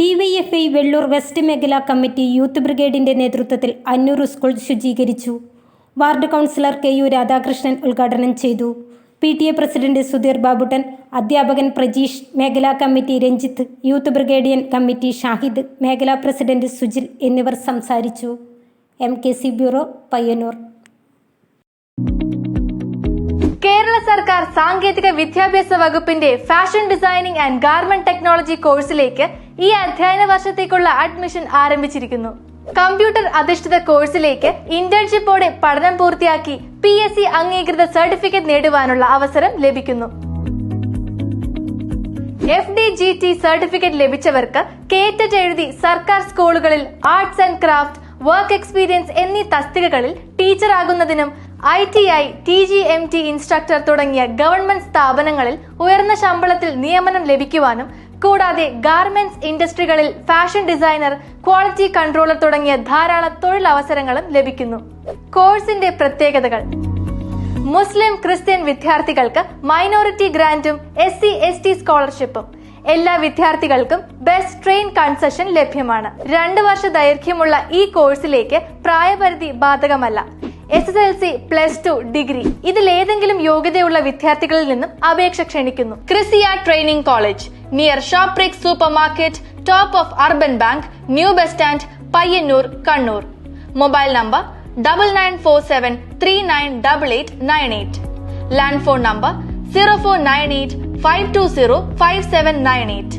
D Y F I Vellur west മേഖലാ committee youth ബ്രിഗേഡിന്റെ നേതൃത്വത്തിൽ Annur school ശുചീകരിച്ചു. Ward councillor K U Radhakrishnan ഉദ്ഘാടനം ചെയ്തു. P T A president Sudheer Babuttan അധ്യാപകൻ പ്രജീഷ് മേഖലാ committee Ranjith youth brigadier committee Shahid മേഖലാ president Sujil എന്നിവർ സംസാരിച്ചു. M K C bureau Payyanur. Kerala സർക്കാർ സാങ്കേതിക വിദ്യാഭ്യാസ വകുപ്പിന്റെ fashion designing and garment technology കോഴ്സിലേക്ക് ഈ അധ്യയന വർഷത്തേക്കുള്ള അഡ്മിഷൻ ആരംഭിച്ചിരിക്കുന്നു. കമ്പ്യൂട്ടർ അധിഷ്ഠിത കോഴ്സിലേക്ക് ഇന്റേൺഷിപ്പോടെ പഠനം പൂർത്തിയാക്കി പി എസ് സി അംഗീകൃത സർട്ടിഫിക്കറ്റ് നേടുവാനുള്ള അവസരം ലഭിക്കുന്നു. F D G T certificate ലഭിച്ചവർക്ക് കേറ്ററ്റ് എഴുതി സർക്കാർ സ്കൂളുകളിൽ arts and craft work experience എന്നീ തസ്തികകളിൽ ടീച്ചറാകുന്നതിനും I T I T G M T instructor തുടങ്ങിയ ഗവൺമെന്റ് സ്ഥാപനങ്ങളിൽ ഉയർന്ന ശമ്പളത്തിൽ നിയമനം ലഭിക്കുവാനും കൂടാതെ ഗാർമെന്റ്സ് ഇൻഡസ്ട്രികളിൽ ഫാഷൻ ഡിസൈനർ ക്വാളിറ്റി കൺട്രോളർ തുടങ്ങിയ ധാരാളം തൊഴിലവസരങ്ങളും ലഭിക്കുന്നു. കോഴ്സിന്റെ പ്രത്യേകതകൾ. മുസ്ലിം ക്രിസ്ത്യൻ വിദ്യാർത്ഥികൾക്ക് മൈനോറിറ്റി ഗ്രാന്റും എസ് സി എസ് ടി സ്കോളർഷിപ്പും എല്ലാ വിദ്യാർത്ഥികൾക്കും ബെസ്റ്റ് ട്രെയിൻ കൺസെഷൻ ലഭ്യമാണ്. രണ്ട് വർഷ ദൈർഘ്യമുള്ള ഈ കോഴ്സിലേക്ക് പ്രായപരിധി ബാധകമല്ല. S S L C plus two degree ഇതിലേതെങ്കിലും യോഗ്യതയുള്ള വിദ്യാർത്ഥികളിൽ നിന്നും അപേക്ഷ ക്ഷണിക്കുന്നു. ക്രിസിയ training college near ഷോപ്രിക് supermarket top of urban bank new bus stand Payyanur Kannur mobile number double nine four seven three nine double eight nine eight land phone number zero four nine eight five two zero five seven nine eight